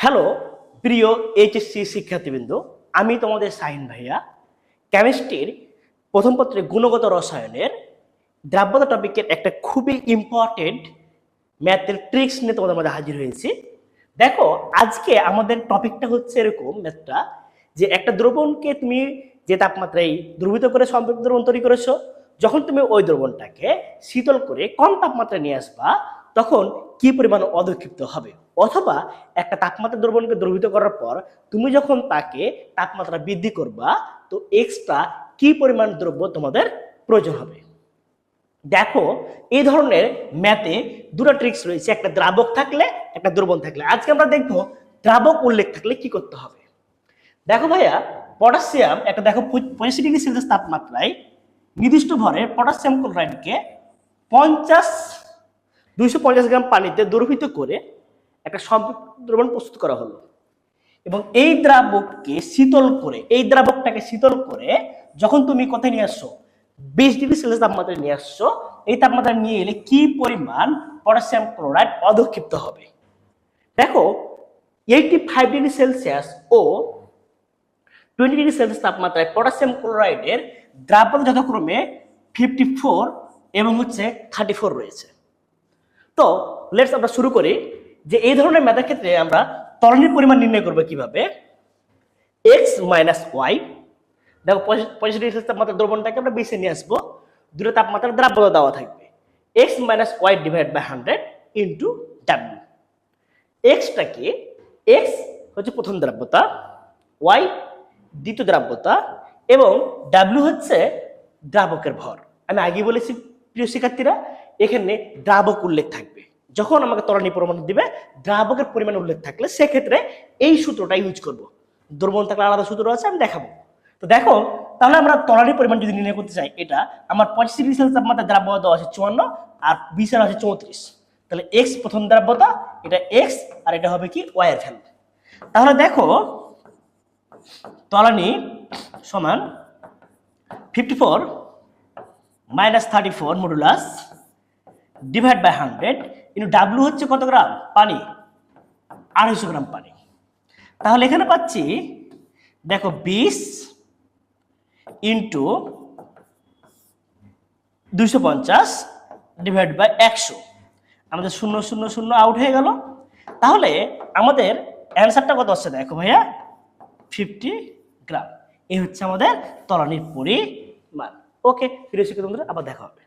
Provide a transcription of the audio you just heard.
Hello প্রিয় HSC শিক্ষার্থীবৃন্দ, আমি তোমাদের সাইন ভাইয়া। কেমিস্ট্রির প্রথম পত্রে গুণগত রসায়নের দ্রাব্যতা টপিকের একটা খুবই ইম্পর্টেন্ট ম্যাথের ট্রিক্স নিয়ে তোমাদের মধ্যে হাজির হয়েছি। দেখো, আজকে আমাদের টপিকটা হচ্ছে এরকম ম্যাথটা যে একটা দ্রবণকে তুমি যে তাপমাত্রায় দ্রবীত করে সম্পৃক্ত দ্রবণ তৈরি করেছ, যখন তুমি ওই দ্রবণটাকে শীতল করে কম তাপমাত্রায় নিয়ে আসবা তখন কি পরিমাণ অধক্ষিপ্ত হবে? অথবা একটা তাপমাত্রা দ্রবণকে দ্রবীত করার পর তুমি যখন তাকে তাপমাত্রা বৃদ্ধি করবা, তো এক্সট্রা কি পরিমাণ দ্রব্য তোমাদের প্রয়োজন হবে? দেখো, এই ধরনের ম্যাথে দুটো ট্রিক্স রয়েছে। একটা দ্রাবক থাকলে, একটা দ্রবণ থাকলে। আজকে আমরা দেখব দ্রাবক উল্লেখ থাকলে কি করতে হবে। দেখো ভাইয়া, পটাশিয়াম একটা দেখো পঁচাশি ডিগ্রি সেলসিয়াস তাপমাত্রায় নির্দিষ্ট ভরে পটাশিয়াম ক্লোরাইডকে পঞ্চাশ দুইশো পঞ্চাশ গ্রাম পানিতে দ্রবীত করে একটা দ্রবণ প্রস্তুত করা হলো। এবং এই দ্রাবককে শীতল করে, এই দ্রাবকটাকে শীতল করে যখন তুমি কোথায় নিয়ে আসছো? বিশ ডিগ্রি সেলসিয়াস তাপমাত্রায় নিয়ে আসছো, এই তাপমাত্রা নিয়ে এলে কি পরিমাণ পটাশিয়াম ক্লোরাইড অধক্ষিপ্ত হবে? দেখো এইটি ফাইভ ডিগ্রি সেলসিয়াস ও টোয়েন্টি ডিগ্রি সেলসিয়াস তাপমাত্রায় পটাশিয়াম ক্লোরাইডের দ্রাবক যথাক্রমে ফিফটি ফোর এবং হচ্ছে থার্টি ফোর রয়েছে। তো লেটস আমরা শুরু করি যে এই ধরনের ম্যাথের ক্ষেত্রে আমরা তরণীর পরিমাণ নির্ণয় করব কীভাবে? এক্স মাইনাস ওয়াই দেখো পঁয়ষট্টি ডিগ্রি তাপমাত্রা দ্রবণটাকে আমরা বেছে নিয়ে আসব। দুটো তাপমাত্রার দ্রাব্যতা দেওয়া থাকবে। X minus Y divide by hundred into W এক্সটাকে X হচ্ছে প্রথম দ্রাব্যতা ওয়াই দ্বিতীয় দ্রাব্যতা এবং ডাব্লিউ হচ্ছে দ্রাবকের ভর। আমি আগে বলেছি প্রিয় শিক্ষার্থীরা, এখানে দ্রাবক উল্লেখ থাকবে। যখন আমাকে তরণী পরিমাণ দিবে, দ্রাবকের পরিমাণ উল্লেখ থাকলে সেক্ষেত্রে এই সূত্রটা ইউজ করব। দুর্বল থাকলে আলাদা সূত্র আছে, আমি দেখাবো। তো দেখো, তাহলে আমরা তরণীর পরিমাণ যদি নির্ণয় করতে চাই, এটা আমার পঁচিশ ডিগ্রি সেলসিয়াস তাপমাত্রা দ্রাব্যতা দেওয়া আছে চুয়ান্ন, আর বিশাল আছে চৌত্রিশ। তাহলে এক্স প্রথম দ্রাব্যতা, এটা এক্স আর এটা হবে কি ওয়াই এর ভ্যালু তাহলে দেখো তলানি সমান fifty four minus thirty four modulus divide by hundred কিন্তু ডাব্লু হচ্ছে কত গ্রাম? পানি। আড়াইশো গ্রাম পানি। তাহলে এখানে পাচ্ছি, দেখো বিশ ইন্টু দুইশো পঞ্চাশ ডিভাইড বাই একশো। আমাদের শূন্য শূন্য শূন্য আউট হয়ে গেল। তাহলে আমাদের অ্যান্সারটা কত আসছে দেখো ভাইয়া? Fifty gram. এই হচ্ছে আমাদের তলানির পরিমাণ। ওকে প্রিয় শিক্ষক বন্ধুরা আবার দেখা হবে।